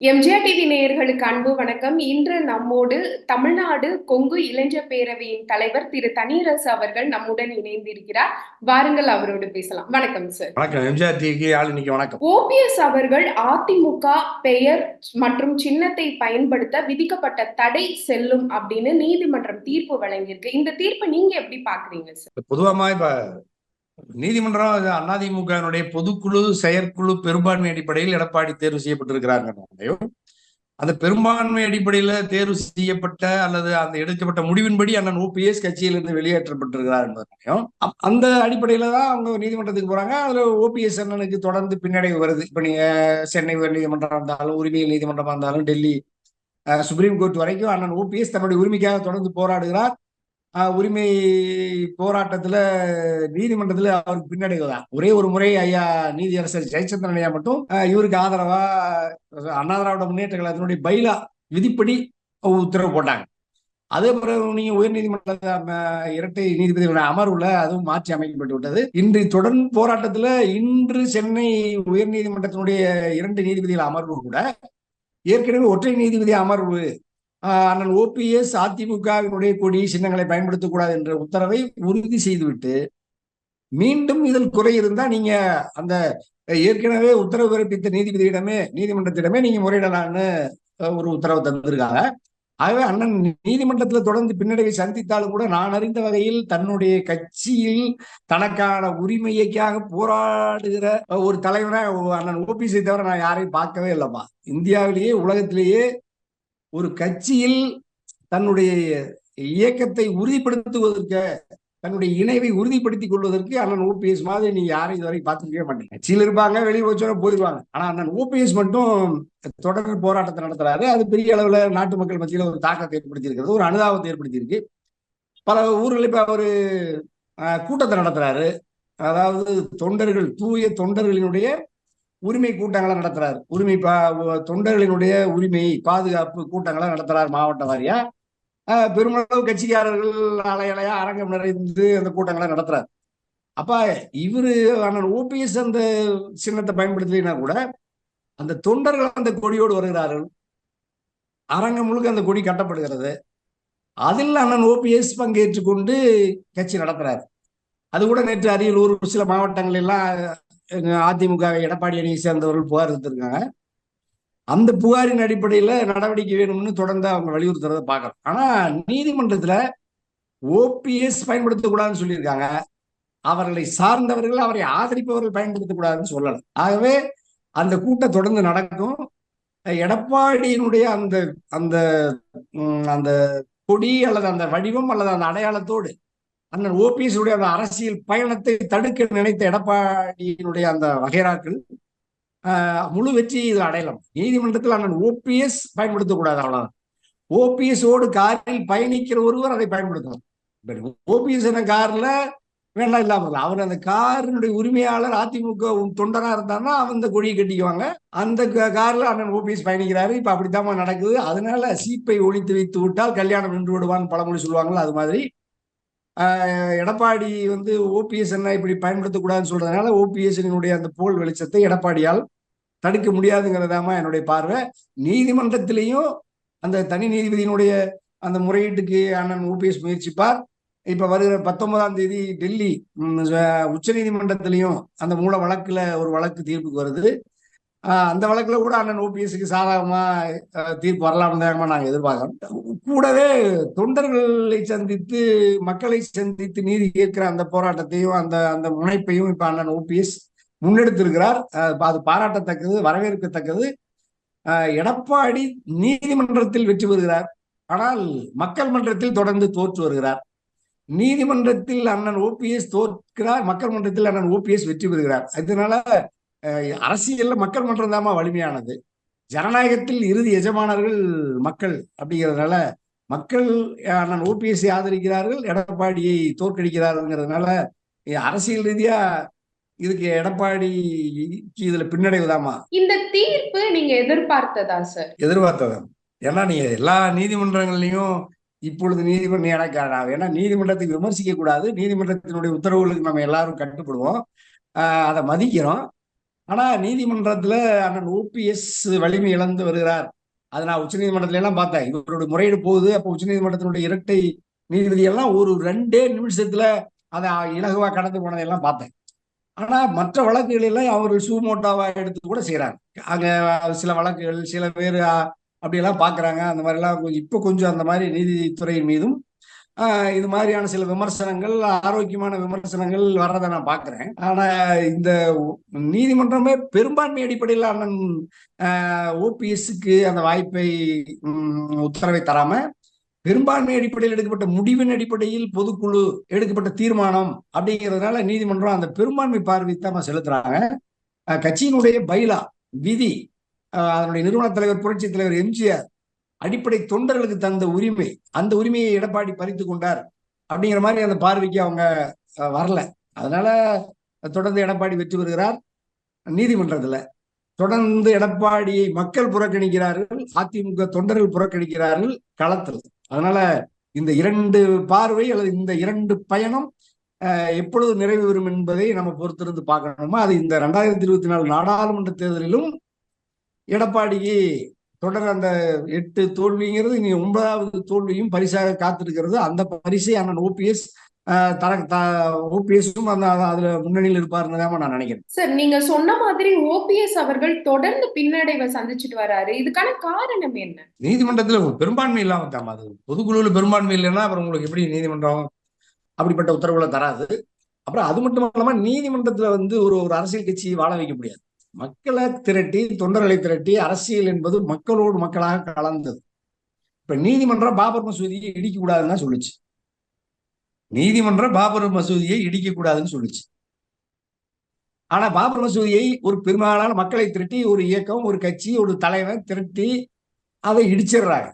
MGR TV நேயர்களுக்கு அன்பு வணக்கம். இன்று நம்மோடு தமிழ்நாடு கொங்கு இளைஞர் பேரவையின் தலைவர் திரு தனியரசு அவர்கள் நம்முடன் இணைந்திருக்கிறார். வாருங்கள் அவரோடு பேசலாம். வணக்கம் சார் வணக்கம். எம்ஜிஆர் டிவிக்கு இன்னைக்கு வணக்கம். ஓபிஎஸ் அவர்கள் அதிமுக பெயர் மற்றும் சின்னத்தை பயன்படுத்த விதிக்கப்பட்ட தடை செல்லும் அப்படின்னு நீதிமன்றம் தீர்ப்பு வழங்கியிருக்கு. இந்த தீர்ப்பை நீங்க எப்படி பாக்குறீங்க சார் பொதுவாக இப்ப நீதிமன்றம் அது அதிமுகவினுடைய பொதுக்குழு செயற்குழு பெரும்பான்மை அடிப்படையில் எடப்பாடி தேர்வு செய்யப்பட்டிருக்கிறார்கள் அந்த பெரும்பான்மை அடிப்படையில தேர்வு செய்யப்பட்ட அல்லது அந்த எடுக்கப்பட்ட முடிவின்படி அண்ணன் ஓபிஎஸ் கட்சியிலிருந்து வெளியேற்றப்பட்டிருக்கிறார் என்பதையும் அந்த அடிப்படையில தான் அவங்க நீதிமன்றத்துக்கு போறாங்க. அதுல ஓபிஎஸ் அண்ணனுக்கு தொடர்ந்து பின்னடைவு வருது. இப்ப நீங்க சென்னை உயர் நீதிமன்றம் இருந்தாலும் உரிமையில் நீதிமன்றமா இருந்தாலும் டெல்லி சுப்ரீம் கோர்ட் வரைக்கும் அண்ணன் ஓபிஎஸ் தன்னுடைய உரிமைக்காக தொடர்ந்து போராடுகிறார். உரிமை போராட்டத்துல நீதிமன்றத்துல அவருக்கு பின்னடைவு தான் ஒரே ஒரு முறை ஐயா நீதியரசர் ஜெயச்சந்திரன் ஐயா மட்டும் இவருக்கு ஆதரவா அண்ணா திராவிட முன்னேற்ற கழகத்தினுடைய பைலா விதிப்படி உத்தரவு போட்டாங்க. அதே பிறகு நீங்க உயர் நீதிமன்ற இரட்டை நீதிபதிகளுடைய அமர்வுல அதுவும் மாற்றி அமைக்கப்பட்டு விட்டது. இன்று தொடர்ந்து போராட்டத்துல இன்று சென்னை உயர் நீதிமன்றத்தினுடைய இரண்டு நீதிபதிகள் அமர்வு கூட ஏற்கனவே ஒற்றை நீதிபதி அமர்வு அண்ணன் ஓபிஎஸ் அதிமுகவினுடைய கொடி சின்னங்களை பயன்படுத்தக்கூடாது என்ற உத்தரவை உறுதி செய்துவிட்டு மீண்டும் இதில் குறை இருந்தா நீங்க அந்த ஏற்கனவே உத்தரவு பிறப்பித்த நீதிபதியிடமே நீதிமன்றத்திடமே நீங்க முறையிடலாம்னு ஒரு உத்தரவு தந்திருக்காங்க. ஆகவே அண்ணன் நீதிமன்றத்துல தொடர்ந்து பின்னடைவை சந்தித்தாலும் கூட நான் அறிந்த வகையில் தன்னுடைய கட்சியில் தனக்கான உரிமையைக்காக போராடுகிற ஒரு தலைவரை அண்ணன் ஓபிஎஸை தவிர நான் யாரையும் பார்க்கவே இல்லைப்பா இந்தியாவிலேயே உலகத்திலேயே ஒரு கட்சியில் தன்னுடைய இயக்கத்தை உறுதிப்படுத்துவதற்கு தன்னுடைய இணைவை உறுதிப்படுத்திக் கொள்வதற்கு அண்ணன் ஓபிஎஸ் மாதிரி நீங்க யாரும் இதுவரை பார்த்துக்கவே மாட்டீங்க. கட்சியில் இருப்பாங்க வெளியே வச்சோட போயிடுவாங்க ஆனா அண்ணன் ஓபிஎஸ் மட்டும் தொடர் போராட்டத்தை நடத்துறாரு. அது பெரிய அளவுல நாட்டு மக்கள் மத்தியில ஒரு தாக்கத்தை ஏற்படுத்தியிருக்கிறது ஒரு அனுதாபத்தை ஏற்படுத்தியிருக்கு. பல ஊர்களில் இப்ப அவரு கூட்டத்தை நடத்துறாரு. அதாவது தொண்டர்கள் தூய தொண்டர்களினுடைய உரிமை கூட்டங்களை நடத்துறாரு. உரிமை பா தொண்டர்களினுடைய உரிமை பாதுகாப்பு கூட்டங்களை நடத்துறாரு மாவட்ட வாரியா. பெருமளவு கட்சிக்காரர்கள் அலையலையா அரங்கம் நிறைந்து அந்த கூட்டங்களை நடத்துறாரு. அப்ப இவரு அண்ணன் ஓபிஎஸ் அந்த சின்னத்தை பயன்படுத்தலைன்னா கூட அந்த தொண்டர்கள் அந்த கொடியோடு வருகிறார்கள். அரங்கம் முழுக்க அந்த கொடி கட்டப்படுகிறது. அதில் அண்ணன் ஓபிஎஸ் பங்கேற்று கொண்டு கட்சி நடத்துறாரு. அது கூட நேற்று அரியலூர் சில மாவட்டங்கள் எல்லாம் அதிமுக எடப்பாடி அணியை சேர்ந்தவர்கள் புகார் எடுத்திருக்காங்க அந்த புகாரின் அடிப்படையில நடவடிக்கை வேணும்னு தொடர்ந்து அவங்க வலியுறுத்துறத பார்க்கணும் ஆனா நீதிமன்றத்துல ஓபிஎஸ் பயன்படுத்தக்கூடாதுன்னு சொல்லியிருக்காங்க. அவர்களை சார்ந்தவர்கள் அவரை ஆதரிப்பவர்கள் பயன்படுத்தக்கூடாதுன்னு சொல்லலாம் ஆகவே அந்த கூட்டம் தொடர்ந்து நடக்கும். எடப்பாடியினுடைய அந்த அந்த அந்த கொடி அல்லது அந்த வடிவம் அல்லது அந்த அடையாளத்தோடு அண்ணன் ஓபிஎஸ் உடைய அந்த அரசியல் பயணத்தை தடுக்க நினைத்த எடப்பாடியினுடைய அந்த வகைராக்கள் முழு வெற்றி இது அடையலாம். நீதிமன்றத்தில் அண்ணன் ஓபிஎஸ் பயன்படுத்தக்கூடாது அவ்வளவுதான். ஓபிஎஸோடு காரில் பயணிக்கிற ஒருவர் அதை பயன்படுத்தணும் ஓபிஎஸ் என்ன கார்ல வேண்டாம் இல்லாமல் அவர் அந்த காரினுடைய உரிமையாளர் அதிமுக தொண்டரா இருந்தாருன்னா அவன் இந்த கொடியை கட்டிக்குவாங்க. அந்த கார்ல அண்ணன் ஓபிஎஸ் பயணிக்கிறாரு. இப்ப அப்படித்தான் நடக்குது. அதனால சீப்பை ஒழித்து வைத்து விட்டால் கல்யாணம் நின்று விடுவான்னு பழமொழி சொல்லுவாங்கல்ல அது மாதிரி. எடப்பாடி வந்து ஓபிஎஸ் என்ன இப்படி பயன்படுத்தக்கூடாதுன்னு சொல்றதுனால ஓபிஎஸ்னுடைய அந்த போல் வெளிச்சத்தை எடப்பாடியால் தடுக்க முடியாதுங்கிறதாம என்னுடைய பார்வை. நீதிமன்றத்திலையும் அந்த தனி நீதிபதியினுடைய அந்த முறையீட்டுக்கு அண்ணன் ஓபிஎஸ் முயற்சிப்பார். இப்ப வருகிற பத்தொன்பதாம் தேதி டெல்லி உச்ச நீதிமன்றத்திலையும் அந்த மூல வழக்குல ஒரு வழக்கு தீர்ப்புக்கு வருது. அந்த வழக்குல கூட அண்ணன் ஓபிஎஸ்சிக்கு சாதகமா தீர்ப்பு வரலாம் தான் நாங்கள் எதிர்பார்க்கிறோம். கூடவே தொண்டர்களை சந்தித்து மக்களை சந்தித்து நீதி கேட்கிற அந்த போராட்டத்தையும் அந்த அந்த முனைப்பையும் இப்ப அண்ணன் ஓபிஎஸ் முன்னெடுத்திருக்கிறார். அது பாராட்டத்தக்கது வரவேற்கத்தக்கது. எடப்பாடி நீதிமன்றத்தில் வெற்றி பெறுகிறார். ஆனால் மக்கள் மன்றத்தில் தொடர்ந்து தோற்று வருகிறார். நீதிமன்றத்தில் அண்ணன் ஓபிஎஸ் தோற்கிறார் மக்கள் மன்றத்தில் அண்ணன் ஓபிஎஸ் வெற்றி பெறுகிறார். அதனால அரசியல்ல மக்கள் மன்றம் தாமா வலிமையானது. ஜனநாயகத்தில் இறுதி எஜமானர்கள் மக்கள் அப்படிங்கிறதுனால மக்கள் அண்ணன் ஓபிஎஸ்ஐ ஆதரிக்கிறார்கள் எடப்பாடியை தோற்கடிக்கிறார்கள்ங்கிறதுனால அரசியல் ரீதியா இதுக்கு எடப்பாடி இதுல பின்னடைவுதாமா இந்த தீர்ப்பு நீங்க எதிர்பார்த்ததா சார்? எதிர்பார்த்ததா? ஏன்னா நீங்க எல்லா நீதிமன்றங்கள்லயும் இப்பொழுது நீதிமன்றம் எனக்கு ஏன்னா நீதிமன்றத்தை விமர்சிக்க கூடாது. நீதிமன்றத்தினுடைய உத்தரவுகளுக்கு நம்ம எல்லாரும் கட்டுப்படுவோம். அதை மதிக்கிறோம். ஆனா நீதிமன்றத்துல அண்ணன் ஓபிஎஸ் வலிமை இழந்து வருகிறார். அதை நான் உச்சநீதிமன்றத்துல எல்லாம் பார்த்தேன். இவருடைய முறையீடு போகுது. அப்ப நீதிமன்றத்தினுடைய இரட்டை நீதிபதி எல்லாம் ஒரு ரெண்டே நிமிஷத்துல அதை இலகுவா கடந்து போனதையெல்லாம் பார்த்தேன். ஆனா மற்ற வழக்குகள் எல்லாம் அவர்கள் சூமோட்டாவா எடுத்து கூட செய்யறாங்க அங்க சில வழக்குகள் சில பேர் அப்படியெல்லாம் பாக்குறாங்க. அந்த மாதிரி எல்லாம் கொஞ்சம் இப்ப கொஞ்சம் அந்த மாதிரி நீதித்துறையின் மீதும் இது மாதிரியான சில விமர்சனங்கள் ஆரோக்கியமான விமர்சனங்கள் வர்றதை நான் பாக்குறேன் ஆனா இந்த நீதிமன்றமே பெரும்பான்மை அடிப்படையில் அண்ணன் ஓபிஎஸ்க்கு அந்த வாய்ப்பை உத்தரவை தராம பெரும்பான்மை அடிப்படையில் எடுக்கப்பட்ட முடிவின் அடிப்படையில் பொதுக்குழு எடுக்கப்பட்ட தீர்மானம் அப்படிங்கிறதுனால நீதிமன்றம் அந்த பெரும்பான்மை பார்வை தான் செலுத்துறாங்க. கட்சியினுடைய பைலா விதி அதனுடைய நிறுவன தலைவர் புரட்சி தலைவர் எம்ஜிஆர் அடிப்படை தொண்டர்களுக்கு தந்த உரிமை அந்த உரிமையை எடப்பாடி பறித்து கொண்டார் அப்படிங்கிற மாதிரி அந்த பார்வைக்கு அவங்க வரல. அதனால தொடர்ந்து எடப்பாடி வெற்றி பெறுகிறார். நீதிமன்றத்துல தொடர்ந்து எடப்பாடியை மக்கள் புறக்கணிக்கிறார்கள் அதிமுக தொண்டர்கள் புறக்கணிக்கிறார்கள் களத்தில். அதனால இந்த இரண்டு பார்வை அல்லது இந்த இரண்டு பயணம் எப்பொழுது நிறைவு பெறும் என்பதை நம்ம பொறுத்திருந்து பார்க்கணுமா? அது இந்த ரெண்டாயிரத்தி இருபத்தி நாலு நாடாளுமன்ற தேர்தலிலும் எடப்பாடிக்கு தொடர் அந்த எட்டு தோல்விங்கிறது இனி ஒன்பதாவது தோல்வியும் பரிசாக காத்திருக்கிறது. அந்த பரிசை அண்ணன் ஓபிஎஸ் தர ஓபிஎஸும் அந்த அதுல முன்னணியில் இருப்பாருன்னு தான் நான் நினைக்கிறேன். சார் நீங்க சொன்ன மாதிரி ஓபிஎஸ் அவர்கள் தொடர்ந்து பின்னடைவை சந்திச்சுட்டு வராரு. இதுக்கான காரணம் என்ன? நீதிமன்றத்துல பெரும்பான்மை இல்லாம தாம அது பொதுக்குழுல பெரும்பான்மை இல்லைன்னா அப்புறம் உங்களுக்கு எப்படி நீதிமன்றம் அப்படிப்பட்ட உத்தரவுகளை தராது. அப்புறம் அது மட்டும் இல்லாம நீதிமன்றத்துல வந்து ஒரு ஒரு அரசியல் கட்சி வாழ வைக்க முடியாது. மக்களை திரட்டி தொண்டர்களை திரட்டி அரசியல் என்பது மக்களோடு மக்களாக கலந்தது. இப்ப நீதிமன்றம் பாபர் மசூதியை இடிக்க கூடாதுன்னு சொல்லுச்சு. நீதிமன்றம் பாபர் மசூதியை இடிக்க கூடாதுன்னு சொல்லுச்சு. ஆனா பாபர் மசூதியை ஒரு பெரும்பாலான மக்களை திரட்டி ஒரு இயக்கம் ஒரு கட்சி ஒரு தலைவன் திரட்டி அதை இடிச்சிடுறாங்க.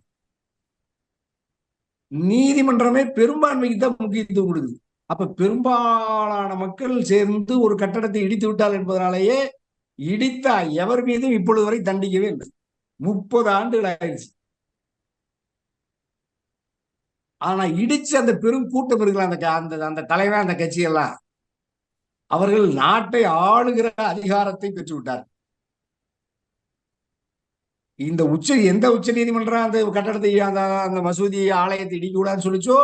நீதிமன்றமே பெரும்பான்மைக்கு தான் முக்கியத்துவம் கொடுக்குது. அப்ப பெரும்பாலான மக்கள் சேர்ந்து ஒரு கட்டடத்தை இடித்து விட்டால் என்பதனாலேயே இடித்த எவர் மீதும் இப்பொழுது வரை தண்டிக்கவே இல்லை. முப்பது ஆண்டுகள் ஆயிடுச்சு. ஆனா இடிச்சு அந்த பெரும் கூட்டம் இருக்குல்ல அந்த அந்த அந்த தலைவன் அந்த கட்சியெல்லாம் அவர்கள் நாட்டை ஆளுகிற அதிகாரத்தை பெற்று விட்டார் இந்த உச்ச எந்த உச்ச நீதிமன்றம் அந்த கட்டடத்தை அந்த அந்த மசூதி ஆலயத்தை இடிக்க கூடாதுன்னு சொல்லிச்சோ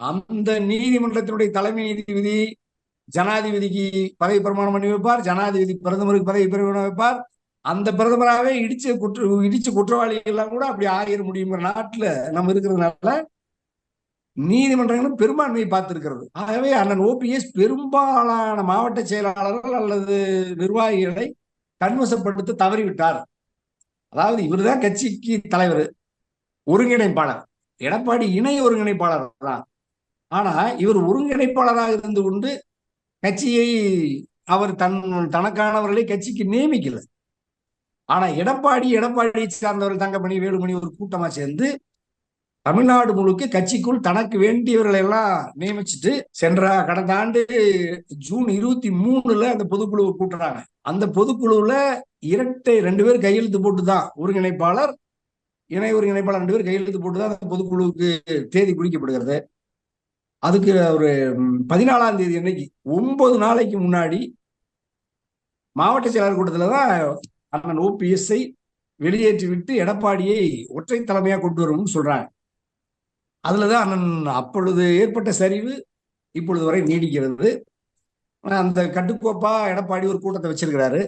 அந்த நீதிமன்றத்தினுடைய தலைமை நீதிபதி ஜனாதிபதிக்கு பதவி பிரமாணம் பண்ணி வைப்பார் ஜனாதிபதி பிரதமருக்கு பதவி பிரமாணம் வைப்பார். அந்த பிரதமராகவே இடிச்ச குற்ற இடிச்ச குற்றவாளிகள் எல்லாம் கூட அப்படி ஆகிட முடியுங்கிற நாட்டுல நம்ம இருக்கிறதுனால நீதிமன்றங்களும் பெரும்பான்மையை பார்த்திருக்கிறது. ஆகவே அண்ணன் ஓபிஎஸ் பெரும்பாலான மாவட்ட செயலாளர்கள் அல்லது நிர்வாகிகளை கண்வசப்படுத்த தவறிவிட்டார். அதாவது இவர் தான் கட்சிக்கு தலைவர் ஒருங்கிணைப்பாளர். எடப்பாடி இணை ஒருங்கிணைப்பாளர் தான். ஆனா இவர் ஒருங்கிணைப்பாளராக இருந்து கொண்டு கட்சியை அவர் தன் தனக்கானவர்களை கட்சிக்கு நியமிக்கல. ஆனா எடப்பாடி எடப்பாடியை சார்ந்தவர்கள் தங்கமணி வேலுமணி ஒரு கூட்டமா சேர்ந்து தமிழ்நாடு முழுக்க கட்சிக்குள் தனக்கு வேண்டியவர்களை எல்லாம் நியமிச்சுட்டு சென்ற கடந்த ஆண்டு ஜூன் இருபத்தி மூணுல அந்த பொதுக்குழுவை கூட்டுறாங்க அந்த பொதுக்குழுவுல இரட்டை ரெண்டு பேர் கையெழுத்து போட்டுதான் ஒருங்கிணைப்பாளர் இணை ஒருங்கிணைப்பாளர் ரெண்டு பேர் கையெழுத்து போட்டுதான் அந்த பொதுக்குழுவுக்கு தேதி குறிக்கப்படுகிறது. அதுக்கு ஒரு பதினாலாம் தேதி அன்னைக்கு ஒன்பது நாளைக்கு முன்னாடி மாவட்ட செயலாளர் கூட்டத்தில் தான் அண்ணன் ஓபிஎஸ்ஐ வெளியேற்றி விட்டு எடப்பாடியை ஒற்றை தலைமையாக கொண்டு வரும்னு சொல்றாங்க. அதுலதான் அண்ணன் அப்பொழுது ஏற்பட்ட சரிவு இப்பொழுது வரை நீடிக்கிறது. அந்த கட்டுக்கோப்பா எடப்பாடி ஒரு கூட்டத்தை வச்சிருக்கிறாரு.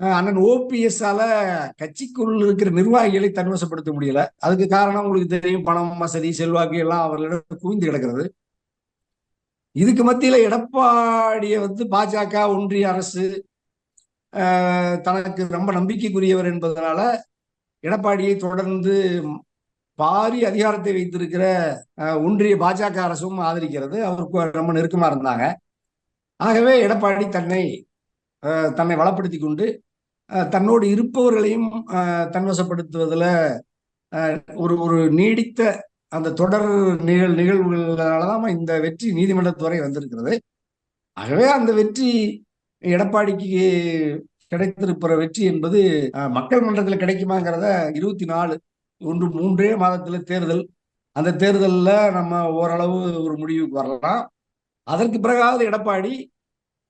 அண்ணன் ஓபிஎஸ்ஸால கட்சிக்குள் இருக்கிற நிர்வாகிகளை தன்வசப்படுத்த முடியல. அதுக்கு காரணம் உங்களுக்கு தெரியும் பணம் வசதி செல்வாக்கு எல்லாம் அவர்களிடம் குவிந்து கிடக்கிறது. இதுக்கு மத்தியில எடப்பாடிய வந்து பாஜக ஒன்றிய அரசு தனக்கு ரொம்ப நம்பிக்கைக்குரியவர் என்பதனால எடப்பாடியை தொடர்ந்து பாரி அதிகாரத்தை வைத்திருக்கிற ஒன்றிய பாஜக அரசும் ஆதரிக்கிறது. அவருக்கு ரொம்ப நெருக்கமா இருந்தாங்க. ஆகவே எடப்பாடி தன்னை தன்னை வளப்படுத்தி கொண்டு தன்னோடு இருப்பவர்களையும் தன்வசப்படுத்துவதில் ஒரு ஒரு நீடித்த அந்த தொடர் நிகழ் நிகழ்வுகளாலதான் இந்த வெற்றி நீதிமன்றத்து வரை வந்திருக்கிறது. ஆகவே அந்த வெற்றி எடப்பாடிக்கு கிடைத்திருப்பிற வெற்றி என்பது மக்கள் மன்றத்தில் கிடைக்குமாங்கிறத இருபத்தி நாலு ஒன்று மூன்றே மாதத்துல தேர்தல். அந்த தேர்தலில் நம்ம ஓரளவு ஒரு முடிவுக்கு வரலாம். அதற்கு பிறகாவது எடப்பாடி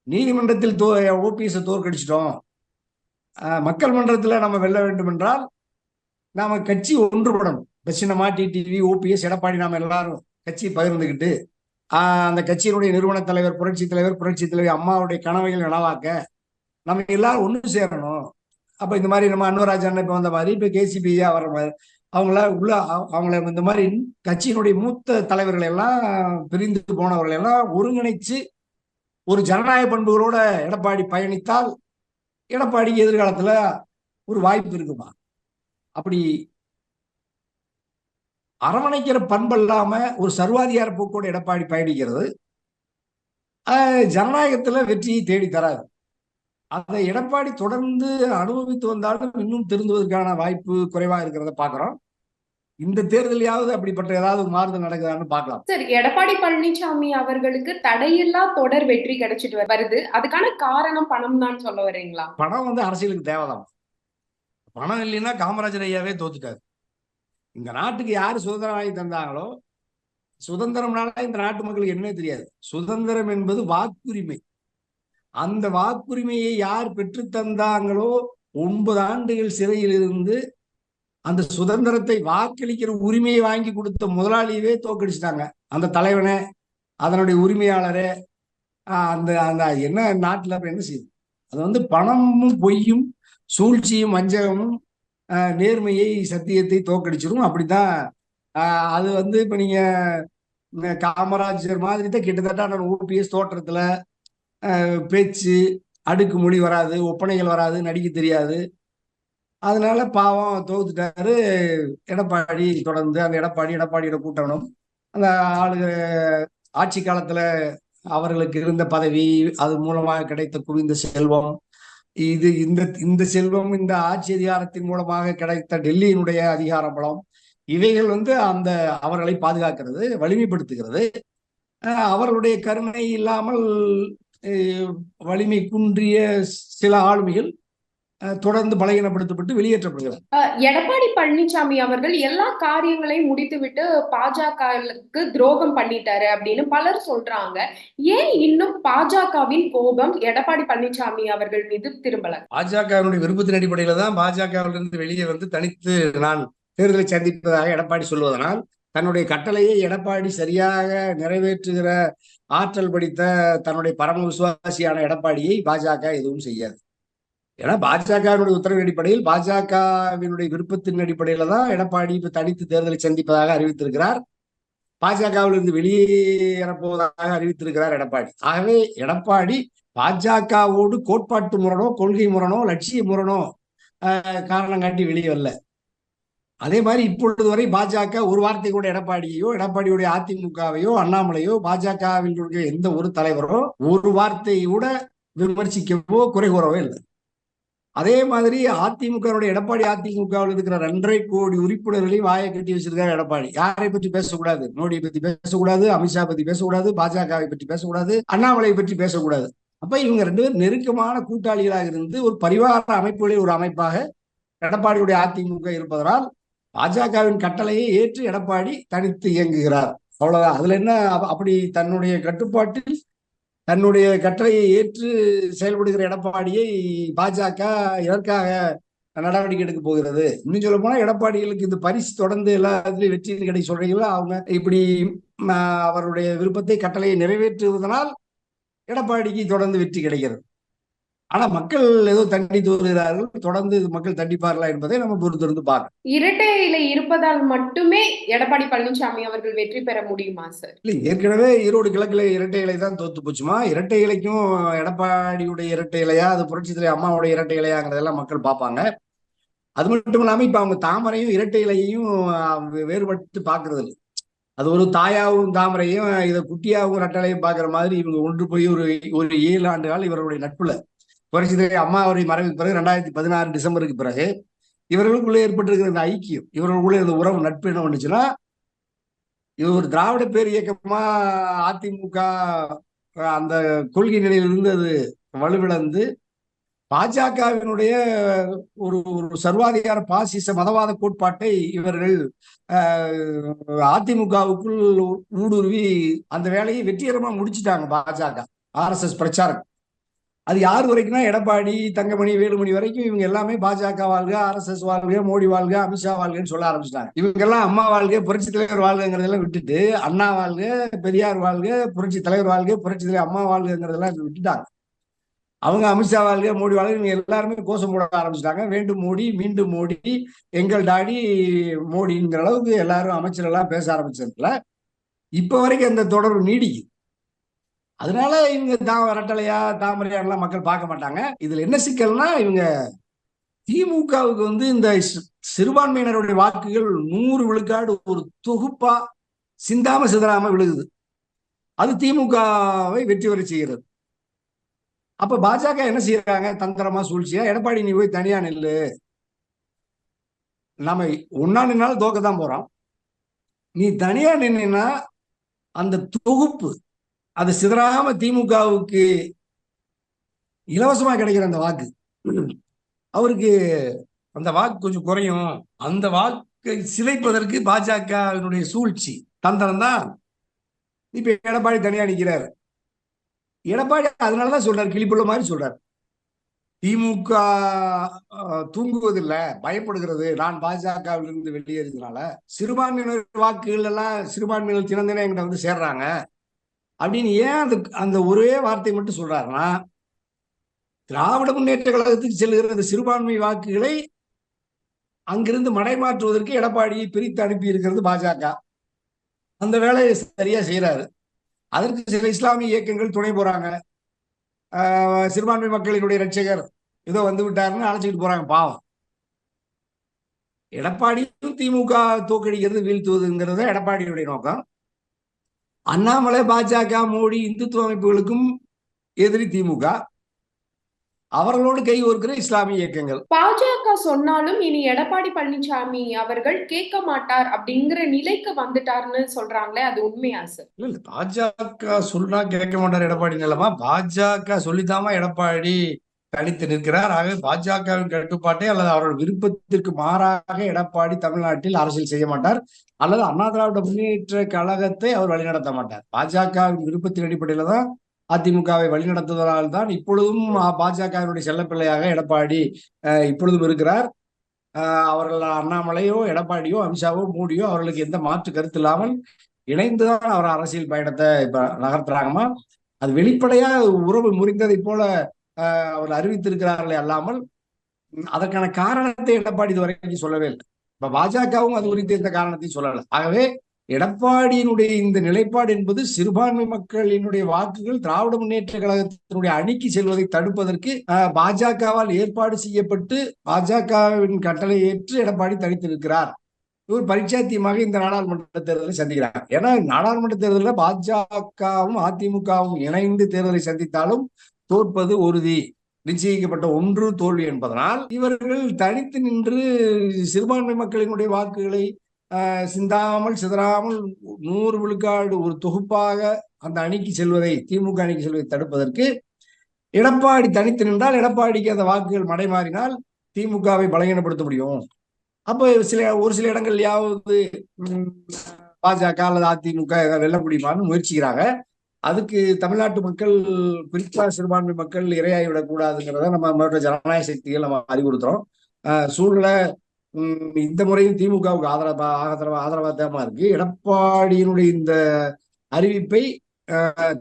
நீதிமன்றத்தில் தோ ஓபிஎஸ் தோற்கடிச்சிட்டோம். மக்கள் மன்றத்தில் நம்ம வெல்ல வேண்டும் என்றால் நாம கட்சி ஒன்றுபடணும். இப்ப சின்னமா டிடிவி ஓபிஎஸ் எடப்பாடி நாம எல்லாரும் கட்சி பகிர்ந்துக்கிட்டு அந்த கட்சியினுடைய நிறுவன தலைவர் புரட்சி தலைவர் புரட்சி தலைவர் அம்மாவுடைய கனவைகள் நனவாக்க நம்ம எல்லாரும் ஒன்று சேரணும். அப்போ இந்த மாதிரி நம்ம அன்வராஜன் அண்ணன் வந்த மாதிரி இப்போ கேசிபியா வர மாதிரி அவங்கள உள்ள அவங்கள இந்த மாதிரி கட்சியினுடைய மூத்த தலைவர்கள் எல்லாம் பிரிந்து போனவர்கள் எல்லாம் ஒருங்கிணைச்சு ஒரு ஜனநாயக பண்புகளோட எடப்பாடி பயணித்தால் எடப்பாடிக்கு எதிர்காலத்துல ஒரு வாய்ப்பு இருக்குமா? அப்படி அரவணைக்கிற பண்பு இல்லாம ஒரு சர்வாதிகார போக்கோட எடப்பாடி பயணிக்கிறது ஆஹ் ஜனநாயகத்துல வெற்றியை தேடி தராது. அதை எடப்பாடி தொடர்ந்து அனுபவித்து வந்தாலும் இன்னும் திருந்துவதற்கான வாய்ப்பு குறைவா இருக்கிறத பாக்குறோம் இந்த தேர்தலையாவது அப்படிப்பட்ட ஏதாவது மாறுதல் நடக்குதான்னு பார்க்கலாம். சார் எடப்பாடி பழனிசாமி அவர்களுக்கு தடையில்லா தொடர் வெற்றி கிடைச்சிட்டு வருது. அதுக்கான காரணம் பணம் தான் சொல்ல வரீங்களா? பணம் வந்து அரசியலுக்கு தேவைதான். பணம் இல்லைன்னா காமராஜர் ஐயாவே தோத்துட்டாரு. இந்த நாட்டுக்கு யாரு சுதந்திரம் வாங்கி தந்தாங்களோ சுதந்திரம்னால இந்த நாட்டு மக்களுக்கு என்னன்னே தெரியாது. சுதந்திரம் என்பது வாக்குரிமை. அந்த வாக்குரிமையை யார் பெற்று தந்தாங்களோ ஒன்பது ஆண்டுகள் சிறையில் இருந்து அந்த சுதந்திரத்தை வாக்களிக்கிற உரிமையை வாங்கி கொடுத்த முதலாளியவே தோக்கடிச்சிட்டாங்க அந்த தலைவனை அதனுடைய உரிமையாளரே அந்த அந்த என்ன நாட்டில் அப்புறம் என்ன செய்யுது அது வந்து பணமும் பொய்யும் சூழ்ச்சியும் வஞ்சகமும் நேர்மையை சத்தியத்தை தோக்கடிச்சிடும் அப்படிதான் அது வந்து இப்போ நீங்கள் காமராஜர் மாதிரி தான் கிட்டத்தட்ட ஓபிஎஸ் தோற்றத்தில் பேச்சு அடுக்கு மொழி வராது ஒப்பனைகள் வராது நடிக்க தெரியாது. அதனால பாவம் தோத்துட்டாரு. எடப்பாடி தொடர்ந்து அந்த எடப்பாடி எடப்பாடியோட கூட்டணும் அந்த ஆளுக ஆட்சி காலத்துல அவர்களுக்கு இருந்த பதவி அது மூலமாக கிடைத்த குவிந்த செல்வம் இது இந்த இந்த செல்வம் இந்த ஆட்சி அதிகாரத்தின் மூலமாக கிடைத்த டெல்லியினுடைய அதிகார பலம் இவைகள் வந்து அந்த அவர்களை பாதுகாக்கிறது வலிமைப்படுத்துகிறது. அவர்களுடைய கருணை இல்லாமல் வலிமை குன்றிய சில ஆளுமைகள் தொடர்ந்து பலகீனப்படுத்தப்பட்டு வெளியேற்றப்படுகிறது. அஹ் எடப்பாடி பழனிசாமி அவர்கள் எல்லா காரியங்களையும் முடித்துவிட்டு பாஜகவுக்கு துரோகம் பண்ணிட்டாரு அப்படின்னு பலர் சொல்றாங்க. ஏன் இன்னும் பாஜகவின் கோபம் எடப்பாடி பழனிசாமி அவர்கள் மீது திரும்பல? பாஜகவினுடைய விருப்பத்தின் அடிப்படையில தான் பாஜகவிலிருந்து வெளியே வந்து தனித்து நான் தேர்தலை சந்திப்பதாக எடப்பாடி சொல்வதனால் தன்னுடைய கட்டளையை எடப்பாடி சரியாக நிறைவேற்றுகிற ஆற்றல் படித்த தன்னுடைய பரம விசுவாசியான எடப்பாடியை பாஜக எதுவும் செய்யாது. ஏன்னா பாஜகவினுடைய உத்தரவின் அடிப்படையில் பாஜகவினுடைய விருப்பத்தின் அடிப்படையில தான் எடப்பாடி இப்ப தனித்து தேர்தலை சந்திப்பதாக அறிவித்திருக்கிறார். பாஜகவிலிருந்து வெளியேறப்போவதாக அறிவித்திருக்கிறார் எடப்பாடி. ஆகவே எடப்பாடி பாஜகவோடு கோட்பாட்டு முரணோ கொள்கை முரணோ லட்சிய முரணோ ஆஹ் காரணம் காட்டி வெளியே வரல. அதே மாதிரி இப்பொழுது வரை பாஜக ஒரு வார்த்தை கூட எடப்பாடியோ எடப்பாடியுடைய அதிமுகவையோ அண்ணாமலையோ பாஜகவினுடைய எந்த ஒரு தலைவரோ ஒரு வார்த்தை கூட விமர்சிக்கவோ குறை கூறவோ இல்லை. அதே மாதிரி அதிமுகவுடைய எடப்பாடி அதிமுகவில் இருக்கிற ரெண்டரை கோடி உறுப்பினர்களையும் வாயை கட்டி வச்சிருக்காரு எடப்பாடி. யாரை பற்றி பேசக்கூடாது? மோடியை பத்தி பேசக்கூடாது அமித்ஷா பத்தி பேசக்கூடாது பாஜகவை பற்றி பேசக்கூடாது அண்ணாமலையை பற்றி பேசக்கூடாது. அப்ப இவங்க ரெண்டு பேரும் நெருக்கமான கூட்டாளிகளாக இருந்து ஒரு பரிவார அமைப்புகளில் ஒரு அமைப்பாக எடப்பாடியுடைய அதிமுக இருப்பதனால் பாஜகவின் கட்டளையை ஏற்று எடப்பாடி தனித்து இயங்குகிறார். அவ்வளவுதான். அதுல என்ன அப்ப- அப்படி தன்னுடைய கட்டுப்பாட்டில் தன்னுடைய கட்டளையை ஏற்று செயல்படுகிற எடப்பாடியை பாஜக எதற்காக நடவடிக்கை எடுக்க போகிறது. இன்னும் சொல்ல போனா எடப்பாடிகளுக்கு இந்த பரிசு தொடர்ந்து எல்லாத்துலயும் வெற்றி கிடைக்க சொல்றீங்களா? அவங்க இப்படி அவருடைய விருப்பத்தை கட்டளையை நிறைவேற்றுவதனால் எடப்பாடிக்கு தொடர்ந்து வெற்றி கிடைக்கிறது. ஆனா மக்கள் ஏதோ தண்டித்து வருகிறார்கள் தொடர்ந்து மக்கள் தண்டிப்பார்களா என்பதை நம்ம பொறுத்திருந்து பார்க்கணும். இரட்டை இலை இருப்பதால் மட்டுமே எடப்பாடி பழனிசாமி அவர்கள் வெற்றி பெற முடியுமா சார் இல்லை ஏற்கனவே ஈரோடு கிழக்குல இரட்டை இலை தான் தோத்து போச்சுமா? இரட்டை இலைக்கும் எடப்பாடியுடைய இரட்டை இலையா? அது புரட்சி தலைவர் அம்மாவுடைய இரட்டை இலையாங்கிறதெல்லாம் மக்கள் பார்ப்பாங்க. அது மட்டும் இல்லாம இப்ப அவங்க தாமரையும் இரட்டை இலையையும் வேறுபட்டு பாக்குறது இல்லை. அது ஒரு தாயாவும் தாமரையும் இதை குட்டியாவும் ரெட்டலையும் பாக்குற மாதிரி இவங்க ஒன்று போய் ஒரு ஒரு ஏழு ஆண்டு காலம் இவருடைய நட்புல புரட்சி தலைவர் அம்மா அவருடைய மறைவுக்கு பிறகு ரெண்டாயிரத்தி பதினாறு டிசம்பருக்கு பிறகு இவர்களுக்குள்ளே ஏற்பட்டிருக்கிற இந்த ஐக்கியம் இவர்களுக்குள்ளே இந்த உறவு நட்பு என்ன பண்ணுச்சுன்னா இது ஒரு திராவிட பேர் இயக்கமா அதிமுக அந்த கொள்கை நிலையிலிருந்து அது வலுவிழந்து பாஜகவினுடைய ஒரு ஒரு சர்வாதிகார பாசிச மதவாத கோட்பாட்டை இவர்கள் அதிமுகவுக்குள் ஊடுருவி அந்த வேலையை வெற்றிகரமா முடிச்சிட்டாங்க பாஜக ஆர்எஸ்எஸ் பிரச்சாரம். அது யார் வரைக்கும்னா எடப்பாடி தங்கமணி வேலுமணி வரைக்கும் இவங்க எல்லாமே பாஜக வாழ்க ஆர்எஸ்எஸ் வாழ்க மோடி வாழ்க அமித்ஷா வாழ்கன்னு சொல்ல ஆரம்பிச்சிட்டாங்க. இவங்க எல்லாம் அம்மா வாழ்க புரட்சி தலைவர் வாழ்கிறதெல்லாம் விட்டுட்டு அண்ணா வாழ்க பெரியார் வாழ்க புரட்சி தலைவர் வாழ்க புரட்சி தலைவர் அம்மா வாழ்கிறதெல்லாம் விட்டுட்டாங்க. அவங்க அமித்ஷா வாழ்க மோடி வாழ்க இவங்க எல்லாருமே கோஷம் போட ஆரம்பிச்சிட்டாங்க. வேண்டும் மோடி மீண்டும் மோடி எங்கள் டாடி மோடிங்கிற அளவுக்கு எல்லாரும் அமைச்சரெல்லாம் பேச ஆரம்பிச்சதுல இப்ப வரைக்கும் அந்த தொடர்பு நீடிக்குது. அதனால இவங்க தான் ரெட்டலையா தாமரையாரெல்லாம் மக்கள் பார்க்க மாட்டாங்க. இதுல என்ன சிக்கல்னா இவங்க திமுகவுக்கு வந்து இந்த சிறுபான்மையினருடைய வாக்குகள் நூறு விழுக்காடு ஒரு தொகுப்பா சிந்தாம சிதறாம விழுகுது. அது திமுகவை வெற்றி பெற செய்கிறது. அப்ப பாஜக என்ன செய்யறாங்க தந்திரமா சூழ்ச்சியா? எடப்பாடி நீ போய் தனியா நில்லு. நம்ம ஒன்னா நின்னாலும் தோக்க தான் போறோம். நீ தனியா நின்னா அந்த தொகுப்பு அது சிதறாம திமுகவுக்கு இலவசமா கிடைக்கிற அந்த வாக்கு. அவருக்கு அந்த வாக்கு கொஞ்சம் குறையும். அந்த வாக்கை சிதைப்பதற்கு பாஜகவினுடைய சூழ்ச்சி. தந்திரம் தான். இப்ப எடப்பாடி தனியா நிற்கிறார் எடப்பாடி அதனாலதான் சொல்றாரு. கிளிப்புள்ள மாதிரி சொல்றாரு. திமுக தூங்குவதில்லை. பயப்படுகிறது. நான் பாஜகவில் இருந்து வெளியேறதுனால சிறுபான்மையினர் வாக்குகள் எல்லாம் சிறுபான்மையினர் தினம் எங்கிட்ட என்கிட்ட வந்து சேர்றாங்க. அப்படின்னு ஏன் அந்த அந்த ஒரே வார்த்தை மட்டும் சொல்றாருன்னா திராவிட முன்னேற்ற கழகத்துக்கு செல்கிற அந்த சிறுபான்மை வாக்குகளை அங்கிருந்து மடைமாற்றுவதற்கு எடப்பாடியை பிரித்து அனுப்பி இருக்கிறது பாஜக. அந்த வேலையை சரியா செய்யறாரு அதற்கு சில இஸ்லாமிய இயக்கங்கள் துணை போறாங்க. சிறுபான்மை மக்களினுடைய ரட்சகர் ஏதோ வந்து விட்டாருன்னு அழைச்சிக்கிட்டு போறாங்க பாவம். எடப்பாடியும் திமுக தோக்கடிக்கிறது வீழ்த்துவதுங்கிறது எடப்பாடியுடைய நோக்கம். அண்ணாமலை பாஜக மோடி இந்துத்துவ அமைப்புகளுக்கும் எதிரி திமுக. அவர்களோடு கை கோர்க்கிற இஸ்லாமிய இயக்கங்கள். பாஜக சொன்னாலும் இனி எடப்பாடி பழனிசாமி அவர்கள் கேட்க மாட்டார் அப்படிங்கிற நிலைக்கு வந்துட்டாருன்னு சொல்றாங்களே அது உண்மையா சார்? இல்ல இல்ல பாஜக சொன்னா கேட்க மாட்டார் எடப்பாடி நிலமா? பாஜக சொல்லித்தாமா எடப்பாடி தனித்து நிற்கிறார் ஆகவே பாஜகவின் கட்டுப்பாட்டை அல்லது அவரோட விருப்பத்திற்கு மாறாக எடப்பாடி தமிழ்நாட்டில் அரசியல் செய்ய மாட்டார். அல்லது அண்ணா திராவிட முன்னேற்ற கழகத்தை அவர் வழிநடத்த மாட்டார். பாஜகவின் விருப்பத்தின் அடிப்படையில தான் அதிமுகவை வழிநடத்துவதால் தான் இப்பொழுதும் பாஜகவினுடைய செல்லப்பிள்ளையாக எடப்பாடி அஹ், இப்பொழுதும் இருக்கிறார். அவர்கள் அண்ணாமலையோ எடப்பாடியோ அமித்ஷாவோ மோடியோ அவர்களுக்கு எந்த மாற்று கருத்து இல்லாமல் இணைந்துதான் அவர் அரசியல் பயணத்தை இப்ப நகர்த்துறாங்கம்மா. அது வெளிப்படையா உறவு முறிந்ததை போல அவர் அறிவித்திருக்கிறார்களே அல்லாமல் அதற்கான காரணத்தை எடப்பாடி இதுவரைக்கும் சொல்லவே இல்லை. இப்ப பாஜகவும் அது குறித்து எந்த காரணத்தையும் சொல்லல. ஆகவே எடப்பாடியினுடைய இந்த நிலைப்பாடு என்பது சிறுபான்மை மக்களினுடைய வாக்குகள் திராவிட முன்னேற்ற கழகத்தினுடைய அணிக்கு செல்வதை தடுப்பதற்கு அஹ், பாஜகவால் ஏற்பாடு செய்யப்பட்டு பாஜகவின் கட்டளை ஏற்று எடப்பாடி தனித்திருக்கிறார் இவர் பரிச்சாத்தியமாக இந்த நாடாளுமன்ற தேர்தலை சந்திக்கிறார். ஏன்னா நாடாளுமன்ற தேர்தலில் பாஜகவும் அதிமுகவும் இணைந்து தேர்தலை சந்தித்தாலும் தோற்பது உறுதி நிச்சயிக்கப்பட்ட ஒன்று தோல்வி என்பதனால் இவர்கள் தனித்து நின்று சிறுபான்மை மக்களினுடைய வாக்குகளை சிந்தாமல் சிதறாமல் நூறு விழுக்காடு ஒரு தொகுப்பாக அந்த அணிக்கு செல்வதை திமுக அணிக்கு செல்வதை தடுப்பதற்கு எடப்பாடி தனித்து நின்றால் எடப்பாடிக்கு அந்த வாக்குகள் மடைமாறினால் திமுகவை பலகீனப்படுத்த முடியும். அப்போ சில ஒரு சில இடங்கள்லயாவது ம், பாஜக அல்லது அதிமுக வெல்ல முடியுமான்னு முயற்சிக்கிறாங்க. அதுக்கு தமிழ்நாட்டு மக்கள் குறிப்பா சிறுபான்மை மக்கள் இரையாகி விடக்கூடாதுங்கிறத நம்ம நம்மளோட ஜனநாயக சக்திகள் நம்ம அறிவுறுத்துறோம். சூழ்நிலை இந்த முறையும் திமுகவுக்கு ஆதரவா ஆதரவா ஆதரவாதமா இருக்கு. எடப்பாடியினுடைய இந்த அறிவிப்பை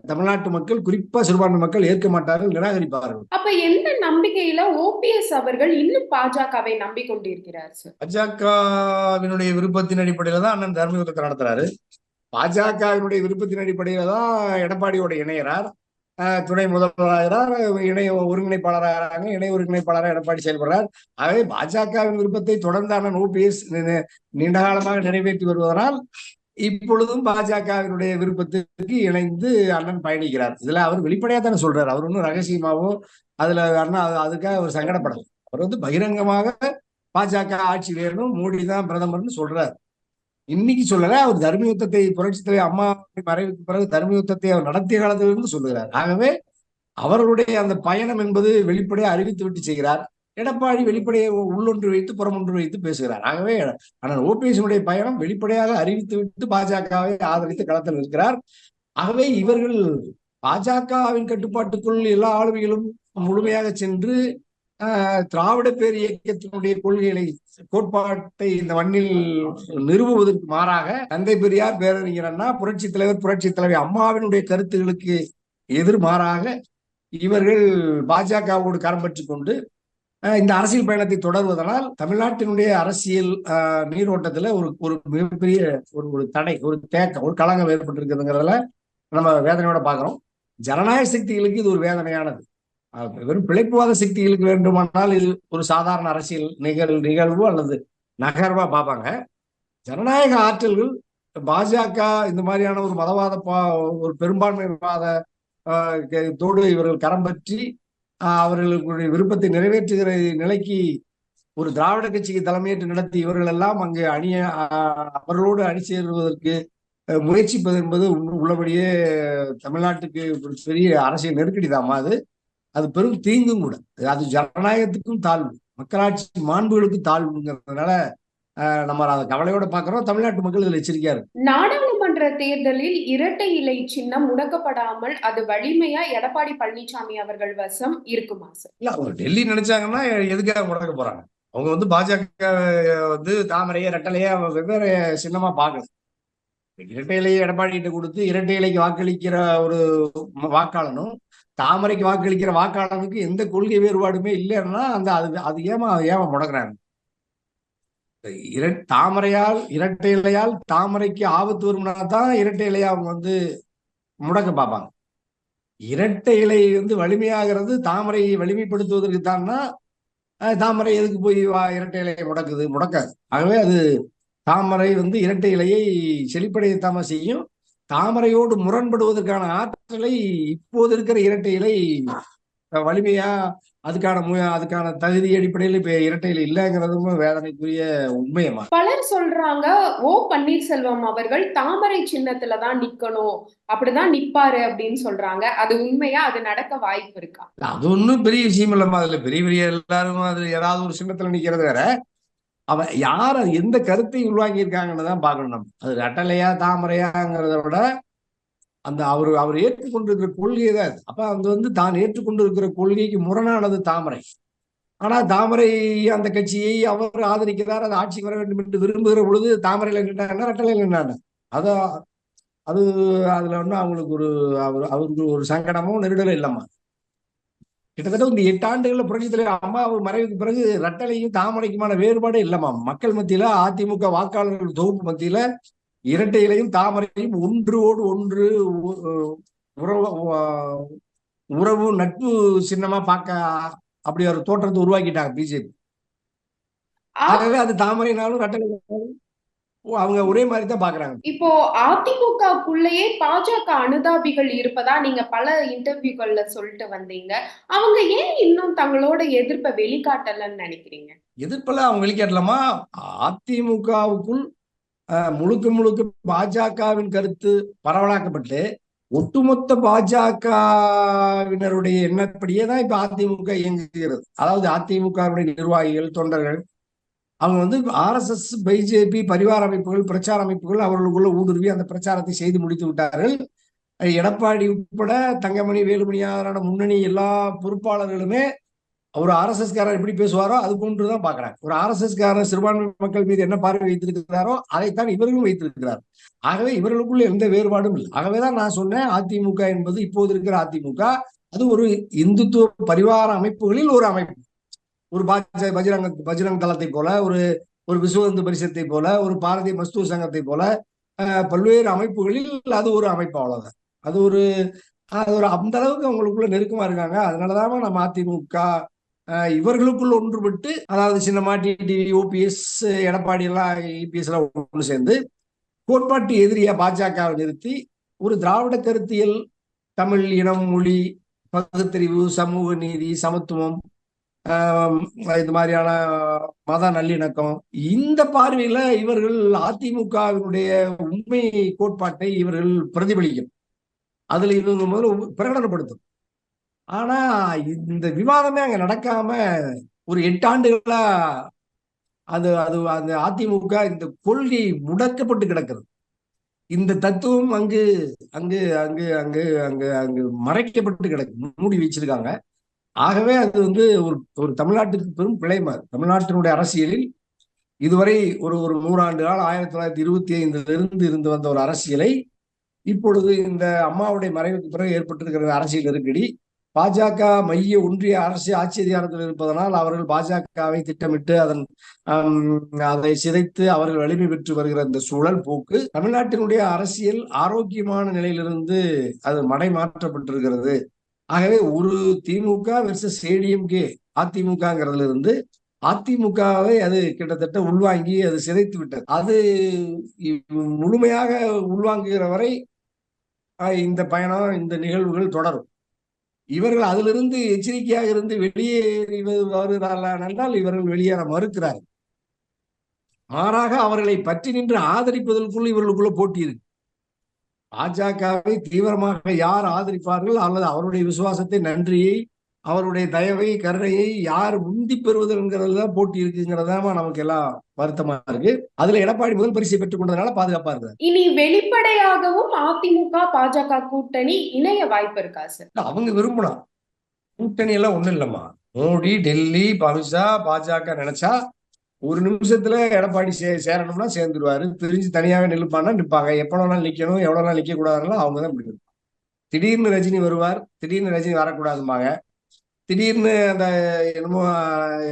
தமிழ்நாட்டு மக்கள் குறிப்பா சிறுபான்மை மக்கள் ஏற்க மாட்டார்கள் நிராகரிப்பார்கள். அப்ப எந்த நம்பிக்கையில ஓபிஎஸ் அவர்கள் இன்னும் பாஜகவை நம்பிக்கொண்டிருக்கிறார் பாஜகவினுடைய விருப்பத்தின் அடிப்படையில தான் அண்ணன் தர்ம யுத்தத்தை நடத்துறாரு. பாஜகவினுடைய விருப்பத்தின் அடிப்படையில தான் எடப்பாடியோட இணையறார். ஆஹ் துணை முதல்வராகிறார் இணைய ஒருங்கிணைப்பாளராகிறாங்க இணை ஒருங்கிணைப்பாளராக எடப்பாடி செயல்படுறார். ஆகவே பாஜகவின் விருப்பத்தை தொடர்ந்தான அண்ணன் ஓபிஎஸ் நீண்ட காலமாக நிறைவேற்றி வருவதனால் இப்பொழுதும் பாஜகவினுடைய விருப்பத்திற்கு இணைந்து அண்ணன் பயணிக்கிறார். இதுல அவர் வெளிப்படையா தானே சொல்றாரு. அவர் ஒன்றும் ரகசியமாவோ அதுல அண்ணா அதுக்காக அவர் சங்கடப்படல. அவர் வந்து பகிரங்கமாக பாஜக ஆட்சி வேணும் மோடி தான் பிரதமர்னு சொல்றாரு. இன்னைக்கு சொல்லல அவர் தர்ம யுத்தத்தை புரட்சி தலைவர் அம்மா மறைவுக்கு பிறகு தர்ம யுத்தத்தை அவர் நடத்திய காலத்திலிருந்து சொல்லுகிறார். ஆகவே அவர்களுடைய அந்த பயணம் என்பது வெளிப்படையை அறிவித்து விட்டு செய்கிறார். எடப்பாடி வெளிப்படையை உள்ளொன்று வைத்து புறமொன்று வைத்து பேசுகிறார். ஆகவே ஆனால் ஓபிஎஸ்னுடைய பயணம் வெளிப்படையாக அறிவித்து விட்டு பாஜகவை ஆதரித்து களத்தில் இருக்கிறார் ஆகவே இவர்கள் பாஜகவின் கட்டுப்பாட்டுக்குள் எல்லா ஆளுமைகளும் முழுமையாக சென்று திராவிட பேர் இயக்கத்தினுடைய கொள்கைகளை கோட்பாட்டை இந்த மண்ணில் நிறுவுவதற்கு மாறாக தந்தை பெரியார் பேரறிஞர் அண்ணா புரட்சி தலைவர் புரட்சி தலைவர் அம்மாவினுடைய கருத்துகளுக்கு எதிர்மாறாக இவர்கள் பாஜகவோடு கரம் பற்றி கொண்டு இந்த அரசியல் பயணத்தை தொடர்வதனால் தமிழ்நாட்டினுடைய அரசியல் நீரோட்டத்துல ஒரு ஒரு மிகப்பெரிய ஒரு ஒரு தடை ஒரு தேக்கம் ஒரு களங்கம் ஏற்பட்டிருக்குதுங்கிறதுல நம்ம வேதனையோட பாக்குறோம் ஜனநாயக சக்திகளுக்கு இது ஒரு வேதனையானது. வெறும் பிழைப்புவாத சக்திகளுக்கு வேண்டுமானால் இது ஒரு சாதாரண அரசியல் நிகழ் நிகழ்வு அல்லது நகர்வா பார்ப்பாங்க. ஜனநாயக ஆற்றல்கள் பாஜக இந்த மாதிரியான ஒரு மதவாத பா ஒரு பெரும்பான்மைவாத ஆஹ், தோடு இவர்கள் கரம் பற்றி அவர்களுடைய விருப்பத்தை நிறைவேற்றுகிற நிலைக்கு ஒரு திராவிட கட்சிக்கு தலைமையேற்று நடத்தி இவர்கள் எல்லாம் அங்கு அணிய அவர்களோடு அணி சேருவதற்கு முயற்சிப்பது என்பது உள்ளபடியே தமிழ்நாட்டுக்கு ஒரு பெரிய அரசியல் நெருக்கடி தாமா அது? அது பெரும் தீங்கும் கூட. அது ஜனநாயகத்துக்கும் தாழ்வு. மக்களாட்சி மாண்புகளுக்கு தாழ்வுங்கிறதுனால நம்ம அதை கவலையோட பார்க்கிறோம். தமிழ்நாட்டு மக்கள் இதுல எச்சரிக்கையா இருக்கு. நாடாளுமன்ற தேர்தலில் இரட்டை இலை சின்னம் முடக்கப்படாமல் அது வலிமையா எடப்பாடி பழனிசாமி அவர்கள் வசம் இருக்குமா சார்? இல்ல அவங்க டெல்லி நினைச்சாங்கன்னா எதுக்காக முடக்க போறாங்க? அவங்க வந்து பாஜக வந்து தாமரைய ரெட்டலைய வெவ்வேறு சின்னமா பார்க்கல. இரட்டை இலையை எடப்பாடி கிட்ட கொடுத்து இரட்டை இலைக்கு வாக்களிக்கிற ஒரு வாக்காளனும் தாமரைக்கு வாக்களிக்கிற வாக்காளனுக்கு எந்த கொள்கை வேறுபாடுமே இல்லைன்னா அந்த அது அது ஏமா ஏமா முடக்குறாங்க இர தாமரையால் இரட்டை இலையால் தாமரைக்கு ஆபத்து வரும்னா தான் இரட்டை இலையை அவங்க வந்து முடக்க பார்ப்பாங்க. இரட்டை இலை வந்து வலிமையாகிறது தாமரையை வலிமைப்படுத்துவதற்கு தான்னா தாமரை எதுக்கு போய் வா இரட்டை இலையை முடக்குது? முடக்காது. ஆகவே அது தாமரை வந்து இரட்டை இலையை செழிப்படையத்தாம செய்யும். தாமரையோடு முரண்படுவதற்கான ஆற்றலை இப்போது இருக்கிற இரட்டை இலை வலிமையா அதுக்கான மு அதுக்கான தகுதி அடிப்படையில் இப்ப இரட்டை இலை இல்லைங்கிறதும் வேதனைக்குரிய உண்மையமா பலர் சொல்றாங்க ஓ பன்னீர்செல்வம் அவர்கள் தாமரை சின்னத்துல தான் நிக்கணும் அப்படிதான் நிப்பாரு அப்படின்னு சொல்றாங்க. அது உண்மையா? அது நடக்க வாய்ப்பு இருக்கா? அது ஒண்ணும் பெரிய விஷயம் இல்லம்மா. அதுல பெரிய பெரிய எல்லாரும் அது ஏதாவது ஒரு சின்னத்துல நிக்கிறது வேற. அவன் யார் அது எந்த கருத்தை உள்வாங்கியிருக்காங்கன்னு தான் பார்க்கணும் நம்ம. அது ரட்டலையா தாமரையாங்கிறத விட அந்த அவர் அவர் ஏற்றுக்கொண்டிருக்கிற கொள்கையை தான் அப்ப அது வந்து தான் ஏற்றுக்கொண்டிருக்கிற கொள்கைக்கு முரணானது தாமரை. ஆனா தாமரை அந்த கட்சியை அவர் ஆதரிக்கிறார் அது ஆட்சிக்கு வர வேண்டும் என்று விரும்புகிற பொழுது தாமரையில நின்றாங்க ரட்டலையில நின்றாங்க அதான் அது அதுல ஒன்றும் அவங்களுக்கு ஒரு அவர் அவருக்கு ஒரு சங்கடமும் நெருடலும் இல்லம்மா. கிட்டத்தட்ட இந்த எட்டு ஆண்டுகள்ல புரட்சி தலைவர் அம்மா மறைவுக்கு பிறகு ரெட்டலையும் தாமரைக்குமான வேறுபாடே இல்லம்மா. மக்கள் மத்தியில அதிமுக வாக்காளர்கள் தொகுப்பு மத்தியில இரட்டையிலையும் தாமரையும் ஒன்றோடு ஒன்று உறவு உறவு நட்பு சின்னமா பார்க்க அப்படி ஒரு தோற்றத்தை உருவாக்கிட்டாங்க பிஜேபி. ஆகவே அது தாமரைனாலும் ரெட்டலைனாலும் அவங்க ஒரே மாதிரி தான் பாக்குறாங்க. இப்போ அதிமுகக்குள்ளேயே பாஜக அனுதாபிகள் இருப்பதா நீங்க பல இன்டர்வியூகள்ல சொல்லிட்டு வந்தீங்க. அவங்க ஏன் இன்னும் தங்களோட எதிர்ப்பை வெளிக்காட்டலன்னு நினைக்கிறீங்க? எதிர்ப்பெல்லாம் அவங்க வெளிக்காட்டலாமா? அதிமுகவுக்குள் முழுக்க முழுக்க பாஜகவின் கருத்து பரவலாக்கப்பட்டு ஒட்டுமொத்த பாஜகவினருடைய எண்ணப்படியே தான் இப்ப அதிமுக இயங்குகிறது அதாவது அதிமுகவுடைய நிர்வாகிகள் தொண்டர்கள் அவங்க வந்து ஆர்எஸ்எஸ் பிஜேபி பரிவார அமைப்புகள் பிரச்சார அமைப்புகள் அவர்களுக்குள்ள ஊடுருவி அந்த பிரச்சாரத்தை செய்து முடித்து விட்டார்கள். எடப்பாடி உட்பட தங்கமணி வேலுமணியாரான முன்னணி எல்லா பொறுப்பாளர்களுமே ஒரு ஆர்எஸ்எஸ்காரர் எப்படி பேசுவாரோ அது போன்றுதான் பாக்குறாங்க ஒரு ஆர்எஸ்எஸ்காரர் சிறுபான்மை மக்கள் மீது என்ன பார்வை வைத்திருக்கிறாரோ அதைத்தான் இவர்களும் வைத்திருக்கிறார். ஆகவே இவர்களுக்குள்ள எந்த வேறுபாடும் இல்லை. ஆகவேதான் நான் சொன்னேன் அதிமுக என்பது இப்போது இருக்கிற அதிமுக. அது ஒரு இந்துத்துவ பரிவார அமைப்புகளில் ஒரு அமைப்பு. ஒரு பாஜ பஜ்ரங்க பஜ்ரங் தளத்தை போல ஒரு ஒரு விஸ்வ இந்து பரிசத்தை போல ஒரு பாரதிய மஸ்தூர் சங்கத்தை போல அஹ், பல்வேறு அமைப்புகளில் அது ஒரு அமைப்பு அவ்வளவுதான். அது ஒரு அது ஒரு அந்த அளவுக்கு அவங்களுக்குள்ள நெருக்கமா இருக்காங்க. அதனாலதான் நம்ம அதிமுக அஹ், இவர்களுக்குள் ஒன்றுபட்டு அதாவது சின்னமா டிடிவி ஓபிஎஸ் எடப்பாடி எல்லாம் இபிஎஸ் எல்லாம் ஒன்று சேர்ந்து கோட்பாட்டு எதிரியா பாஜகவை நிறுத்தி ஒரு திராவிட கருத்தியல் தமிழ் இனம் மொழி பகுத்தறிவு சமூக நீதி சமத்துவம் இது மாதிரியான மத நல்லிணக்கம். இந்த பார்வையில இவர்கள் அதிமுகவினுடைய உண்மை கோட்பாட்டை இவர்கள் பிரதிபலிக்கும். அதுல இது முதல்ல பிரகடனப்படுத்தும். ஆனா இந்த விவாதமே அங்க நடக்காம ஒரு எட்டு ஆண்டுகளா அது அது அந்த அதிமுக இந்த கொள்கை முடக்கப்பட்டு கிடக்கிறது இந்த தத்துவம் அங்கு அங்கு அங்கு அங்கு அங்கு அங்கு மறைக்கப்பட்டு கிடக்கு மூடி வச்சிருக்காங்க. ஆகவே அது வந்து ஒரு ஒரு தமிழ்நாட்டுக்கு பெரும் பிழைமா தமிழ்நாட்டினுடைய அரசியலில் இதுவரை ஒரு ஒரு நூறாண்டு நாள் ஆயிரத்தி தொள்ளாயிரத்தி இருபத்தி ஐந்திலிருந்து இருந்து வந்த ஒரு அரசியலை இப்பொழுது இந்த அம்மாவுடைய மறைவுக்கு பிறகு ஏற்பட்டிருக்கிற அரசியல் நெருக்கடி பாஜக மைய ஒன்றிய அரசு ஆட்சி அதிகாரத்தில் இருப்பதனால் அவர்கள் பாஜகவை திட்டமிட்டு அதன் அதை சிதைத்து அவர்கள் வலிமை பெற்று வருகிற இந்த சூழல் போக்கு தமிழ்நாட்டினுடைய அரசியல் ஆரோக்கியமான நிலையிலிருந்து அது மடை மாற்றப்பட்டிருக்கிறது. ஆகவே ஒரு திமுக வெர்சஸ் ஏடிஎம்கே அதிமுகங்கிறதுல இருந்து அதிமுகவை அது கிட்டத்தட்ட உள்வாங்கி அது சிதைத்து விட்டது. அது முழுமையாக உள்வாங்குகிற வரை இந்த பயணம் இந்த நிகழ்வுகள் தொடரும். இவர்கள் அதிலிருந்து எச்சரிக்கையாக இருந்து வெளியேறி வருகிறார்கள் என்றால் இவர்கள் வெளியேற மறுக்கிறார்கள். மாறாக அவர்களை பற்றி நின்று ஆதரிப்பதற்குள் இவர்களுக்குள்ள போட்டி இருக்கு. பாஜகவை தீவிரமாக யார் ஆதரிப்பார்கள்? அல்லது அவருடைய விசுவாசத்தை நன்றியை அவருடைய தயவை கருணையை யார் முந்தி பெறுவதுங்கிறதுல போட்டி இருக்குங்கிறதா நமக்கு எல்லாம் வருத்தமா இருக்கு. அதுல எடப்பாடி முதல் பரிசை பெற்றுக் கொண்டதுனால பாதுகாப்பா இருக்கு இனி வெளிப்படையாகவும் அதிமுக பாஜக கூட்டணி இணைய வாய்ப்பு இருக்கா சார்? அவங்க விரும்பலாம் கூட்டணி எல்லாம் ஒண்ணும் இல்லம்மா. மோடி டெல்லி அமித்ஷா பாஜக நினைச்சா ஒரு நிமிஷத்துல எடப்பாடி சே சேரணும்னா சேர்ந்துருவாரு. பிரிஞ்சு தனியாக நிலுப்பான்னா நிற்பாங்க எப்போ நாள் நிக்கணும் எவ்வளோ நாள் நிக்க கூடாதுன்னா அவங்க தான் இப்படி திடீர்னு ரஜினி வருவார். திடீர்னு ரஜினி வரக்கூடாதும்பாங்க. திடீர்னு அந்த என்னமோ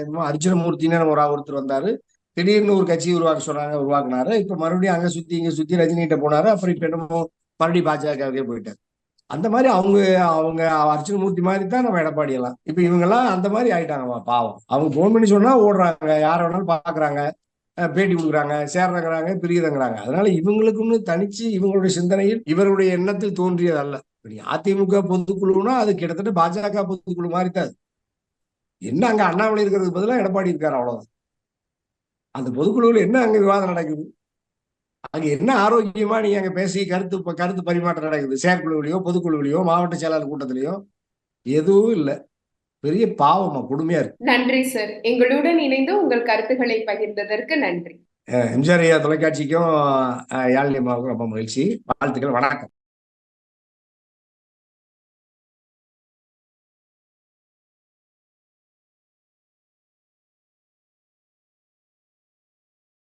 என்னமோ அர்ஜுனமூர்த்தின்னு ஒரு ஒருத்தர் வந்தாரு. திடீர்னு ஒரு கட்சி உருவாக்க சொன்னாங்க உருவாக்குனாரு. இப்ப மறுபடியும் அங்க சுத்தி இங்க சுத்தி ரஜினிகிட்ட போனாரு. அப்புறம் இப்ப என்னமோ மறுபடியும் பாஜகவுக்கே போயிட்டாரு. அந்த மாதிரி அவங்க அவங்க அர்ஜுனமூர்த்தி மாதிரி தான் நம்ம எடப்பாடி எல்லாம். இப்ப இவங்க எல்லாம் அந்த மாதிரி ஆயிட்டாங்கம்மா பாவம். அவங்க போன் பண்ணி சொன்னா ஓடுறாங்க யார வேணாலும் பாக்குறாங்க பேட்டி கொடுக்குறாங்க சேர்றங்கிறாங்க பிரியதங்கிறாங்க. அதனால இவங்களுக்குன்னு தனிச்சு இவங்களுடைய சிந்தனையில் இவருடைய எண்ணத்தில் தோன்றியது அல்ல. அதிமுக பொதுக்குழுனா அது கிட்டத்தட்ட பாஜக பொதுக்குழு மாதிரி தான் என்ன அங்க அண்ணாமலை இருக்கிறதுக்கு பதிலாக எடப்பாடி இருக்காரு அவ்வளவுதான். அந்த பொதுக்குழுவில் என்ன அங்க விவாதம் நடக்குது? அங்க என்ன ஆரோக்கியமா நீங்க அங்க பேசி கருத்து கருத்து பரிமாற்றம் நடக்குது? செயற்குழுவிலையோ பொதுக்குழுவிலையோ மாவட்ட செயலாளர் கூட்டத்திலையோ? எதுவும் இல்லை. பெரிய பாவமா கொடுமையா இருக்கு. நன்றி சார் எங்களுடன் இணைந்து உங்கள் கருத்துக்களை பகிர்ந்ததற்கு நன்றி. எம்ஜிஆர் தொலைக்காட்சிக்கும் யாழ்னியமாவுக்கும் ரொம்ப மகிழ்ச்சி. வாழ்த்துக்கள். வணக்கம்.